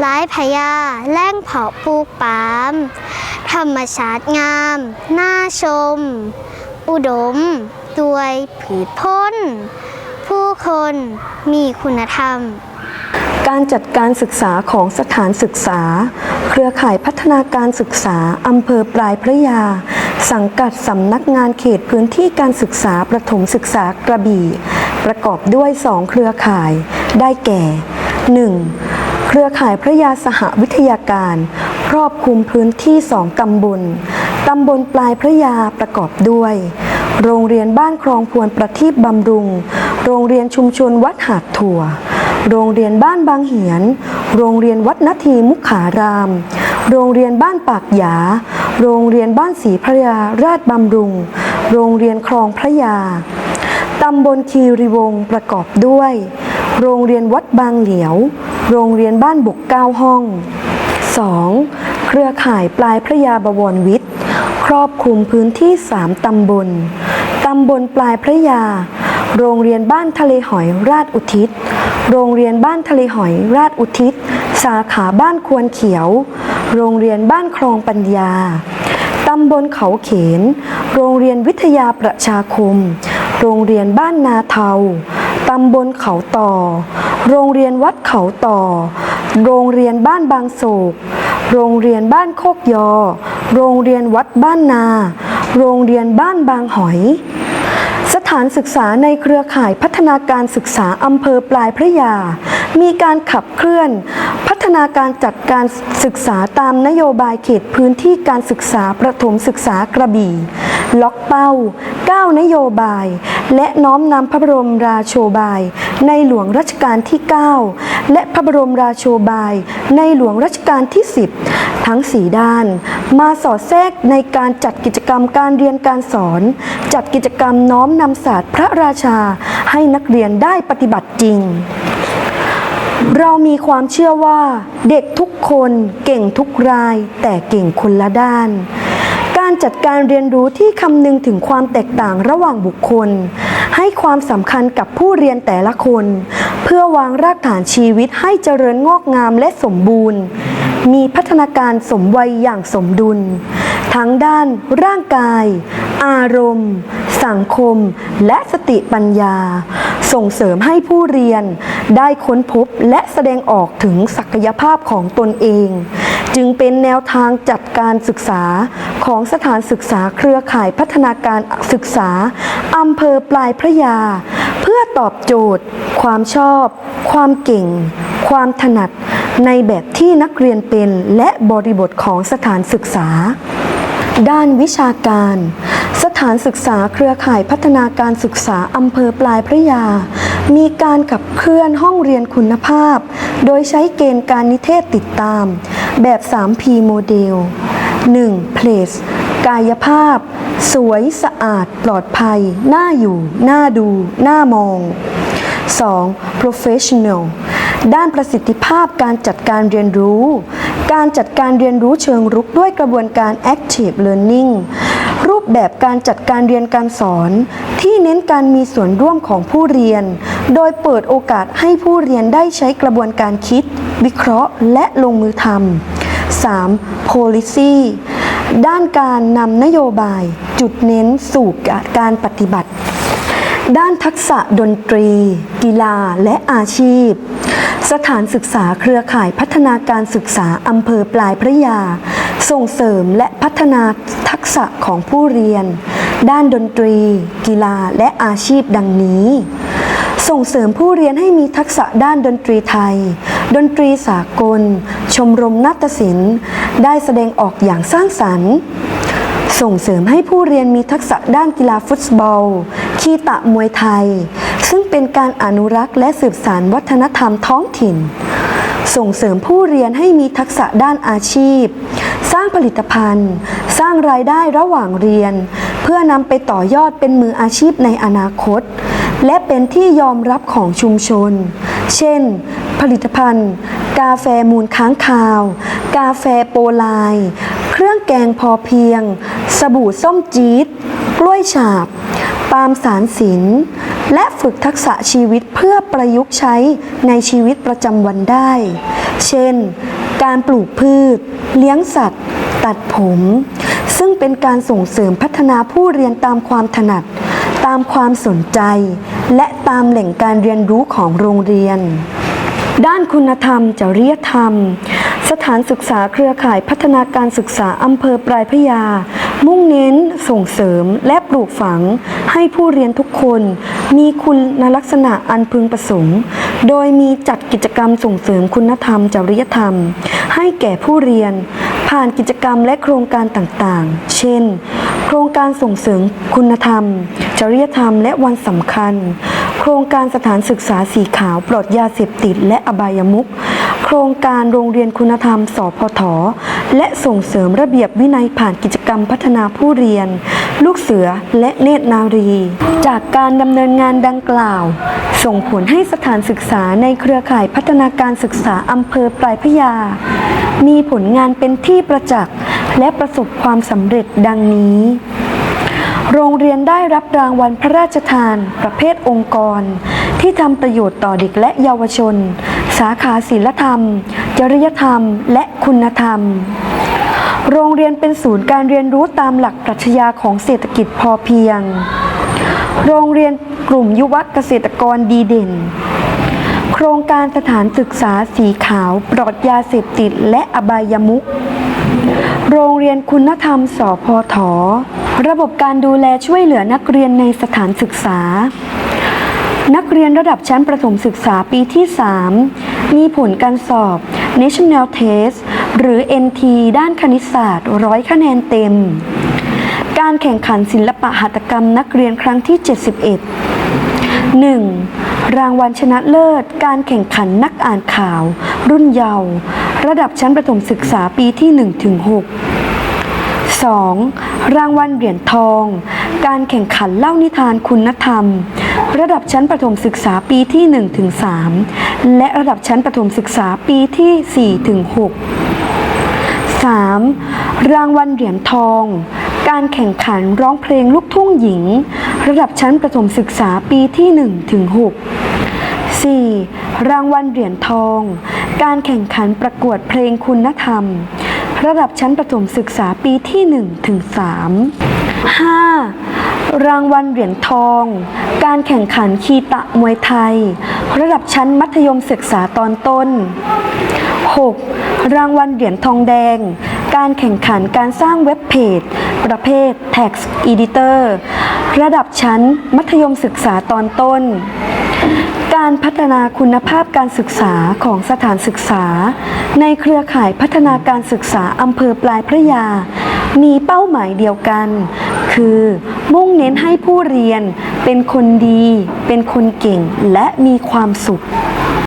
หลายพญาแล่งเพาปลูกปามธรรมชาติงาม น่าชม อุดม ด้วยผืชพ้น ผู้คนมีคุณธรรม การจัดการศึกษาของสถานศึกษา เครือข่ายพัฒนาการศึกษาอำเภอปลายพระยา สังกัดสำนักงานเขตพื้นที่การศึกษาประถมศึกษากระบี่ ประกอบด้วย 2 เครือข่าย ได้แก่ 1. เครือข่ายพระยาสหวิทยาการ ครอบคลุมพื้นที่2ตำบล ตำบลปลายพระยาประกอบด้วย โรงเรียนบ้านคลองพวนประทีปบำรุง โรงเรียนชุมชนวัดหาดถั่ว โรงเรียนบ้านบางเหียน โรงเรียนวัดนาทีมุขขาราม โรงเรียนบ้านปากหยา โรงเรียนบ้านศรีพระยาราชบำรุง โรงเรียนคลองพระยาตำบลคีรีวงประกอบด้วย โรงเรียนวัดบางเหลียว โรงเรียนบ้านบกเก้าห้อง 2. เครือข่ายปลายพระยาบวรวิทย์ ครอบคลุมพื้นที่ 3 ตำบล ตำบลปลายพระยา โรงเรียนบ้านทะเลหอยราชอุทิศ โรงเรียนบ้านทะเลหอยราชอุทิศ สาขาบ้านควรเขียว โรงเรียนบ้านคลองปัญญา ตำบลเขาเขน โรงเรียนวิทยาประชาคม โรงเรียนบ้านนาเทา ตำบลเขาต่อ โรงเรียนวัดเขาต่อ โรงเรียนบ้านบางโศก โรงเรียนบ้านโคกยอ โรงเรียนวัดบ้านนา โรงเรียนบ้านบางหอย สถานศึกษาในเครือข่ายพัฒนาการศึกษาอำเภอปลายพระยา มีการขับเคลื่อนพัฒนาการจัดการศึกษาตามนโยบายเขตพื้นที่การศึกษาประถมศึกษากระบี่ ล็อกเป้า 9 นโยบาย และน้อมนำพระบรมราโชบาย ในหลวงรัชกาลที่ 9 และพระบรมราโชบาย ในหลวงรัชกาลที่ 10 ทั้ง 4 ด้าน มาสอดแทรกในการจัดกิจกรรมการเรียนการสอน จัดกิจกรรมน้อมนำศาสตร์พระราชา ให้นักเรียนได้ปฏิบัติจริงเรามีความเชื่อว่าเด็กทุกคนเก่งทุกรายแต่เก่งคนละด้าน การจัดการเรียนรู้ที่คำนึงถึงความแตกต่างระหว่างบุคคล ให้ความสำคัญกับผู้เรียนแต่ละคน เพื่อวางรากฐานชีวิตให้เจริญงอกงามและสมบูรณ์ มีพัฒนาการสมวัยอย่างสมดุล ทั้งด้านร่างกาย อารมณ์ สังคม และสติปัญญา ส่งเสริมให้ผู้เรียนได้ค้นพบและแสดงออกถึงศักยภาพของตนเอง จึงเป็นแนวทางจัดการศึกษา ของสถานศึกษาเครือข่ายพัฒนาการศึกษาอำเภอปลายพระยา เพื่อตอบโจทย์ ความชอบ ความเก่ง ความถนัด ในแบบที่นักเรียนเป็นและบริบทของสถานศึกษา ด้านวิชาการสถานศึกษาเครือข่ายพัฒนาการศึกษาอำเภอปลายพระยา มีการขับเคลื่อนห้องเรียนคุณภาพ โดยใช้เกณฑ์การนิเทศติดตาม แบบ 3P โมเดล 1. Place กายภาพ สวยสะอาดปลอดภัย น่าอยู่ น่าดู น่ามอง 2. professional ด้านประสิทธิภาพการจัดการเรียนรู้ การจัดการเรียนรู้เชิงรุกด้วยกระบวนการ active learning รูปแบบการจัดการเรียนการสอน ที่เน้นการมีส่วนร่วมของผู้เรียน โดยเปิดโอกาสให้ผู้เรียนได้ใช้กระบวนการคิด วิเคราะห์ และลงมือทำ 3. policy ด้านการนำนโยบายจุดเน้นสู่การปฏิบัติ ด้านทักษะดนตรี กีฬาและอาชีพ สถานศึกษาเครือข่ายพัฒนาการศึกษาอำเภอปลายพระยา ส่งเสริมและพัฒนาทักษะของผู้เรียน ด้านดนตรี กีฬาและอาชีพดังนี้ ส่งเสริมผู้เรียนให้มีทักษะด้านดนตรีไทย ดนตรีสากล ชมรมนาฏศิลป์ ได้แสดงออกอย่างสร้างสรรค์ส่งเสริมให้ผู้เรียนมีทักษะด้านกีฬาฟุตบอล คีตะมวยไทย ซึ่งเป็นการอนุรักษ์และสืบสานวัฒนธรรมท้องถิ่น ส่งเสริมผู้เรียนให้มีทักษะด้านอาชีพ สร้างผลิตภัณฑ์ สร้างรายได้ระหว่างเรียน เพื่อนำไปต่อยอดเป็นมืออาชีพในอนาคต และเป็นที่ยอมรับของชุมชน เช่น ผลิตภัณฑ์ กาแฟมูลค้างคาว กาแฟโปลาย เครื่องแกงพอเพียง สบู่ส้มจี๊ด กล้วยฉาบ ปาล์มสารสิน และฝึกทักษะชีวิตเพื่อประยุกต์ใช้ในชีวิตประจำวันได้ เช่น การปลูกพืช เลี้ยงสัตว์ ตัดผม ซึ่งเป็นการส่งเสริมพัฒนาผู้เรียนตามความถนัด ตามความสนใจ และตามแหล่งการเรียนรู้ของโรงเรียน ด้านคุณธรรมจริยธรรม สถานศึกษาเครือข่ายพัฒนาการศึกษาอำเภอปลายพระยา มุ่งเน้น ส่งเสริมและปลูกฝัง ให้ผู้เรียนทุกคน มีคุณลักษณะอันพึงประสงค์ โดยมีจัดกิจกรรมส่งเสริมคุณธรรมจริยธรรม ให้แก่ผู้เรียนผ่านกิจกรรมและโครงการต่างๆ เช่น โครงการส่งเสริมคุณธรรม จริยธรรมและวันสำคัญ โครงการสถานศึกษาสีขาวปลอดยาเสพติดและอบายมุขโครงการโรงเรียนคุณธรรมสพทและส่งเสริมระเบียบวินัยผ่านกิจกรรมพัฒนาผู้เรียน ลูกเสือและเนตรนารี จากการดำเนินงานดังกล่าว ส่งผลให้สถานศึกษาในเครือข่ายพัฒนาการศึกษาอำเภอปลายพยา มีผลงานเป็นที่ประจักษ์และประสบความสำเร็จดังนี้ โรงเรียนได้รับรางวัลพระราชทาน ประเภทองค์กร ที่ทำประโยชน์ต่อเด็กและเยาวชน สาขาศิลธรรม จริยธรรม และคุณธรรม โรงเรียนเป็นศูนย์การเรียนรู้ตามหลักปรัชญาของเศรษฐกิจพอเพียง โรงเรียนกลุ่มยุวเกษตรกรดีเด่น โครงการสถานศึกษาสีขาวปลอดยาเสพติดและอบายมุขโรงเรียนคุณธรรมสพท ระบบการดูแลช่วยเหลือนักเรียนในสถานศึกษา นักเรียนระดับชั้นประถมศึกษาปีที่ 3 มีผลการสอบ National Test หรือ NT ด้านคณิตศาสตร์ร้อยคะแนนเต็ม การแข่งขันศิลปะหัตถกรรมนักเรียนครั้งที่ 71 1. รางวัลชนะเลิศ การแข่งขันนักอ่านข่าว รุ่นเยาว์ระดับชั้นประถมศึกษาปีที่ 1-6 2. รางวัลเหรียญทอง การแข่งขันเล่านิทานคุณธรรม ระดับชั้นประถมศึกษาปีที่1-3และระดับชั้นประถมศึกษาปีที่4-6 3. รางวัลเหรียญทอง การแข่งขันร้องเพลงลูกทุ่งหญิง ระดับชั้นประถมศึกษาปีที่1ถึง6 4. รางวัลเหรียญทอง การแข่งขันประกวดเพลงคุณธรรม ระดับชั้นประถมศึกษาปีที่1ถึง3 5. รางวัลเหรียญทอง การแข่งขันคีตะมวยไทย ระดับชั้นมัธยมศึกษาตอนต้น 6. รางวัลเหรียญทองแดง การแข่งขันการสร้างเว็บเพจ ประเภท Text Editor ระดับชั้นมัธยมศึกษาตอนต้น การพัฒนาคุณภาพการศึกษาของสถานศึกษา ในเครือข่ายพัฒนาการศึกษาอำเภอปลายพระยา มีเป้าหมายเดียวกัน คือมุ่งเน้นให้ผู้เรียนเป็นคนดี เป็นคนเก่งและมีความสุข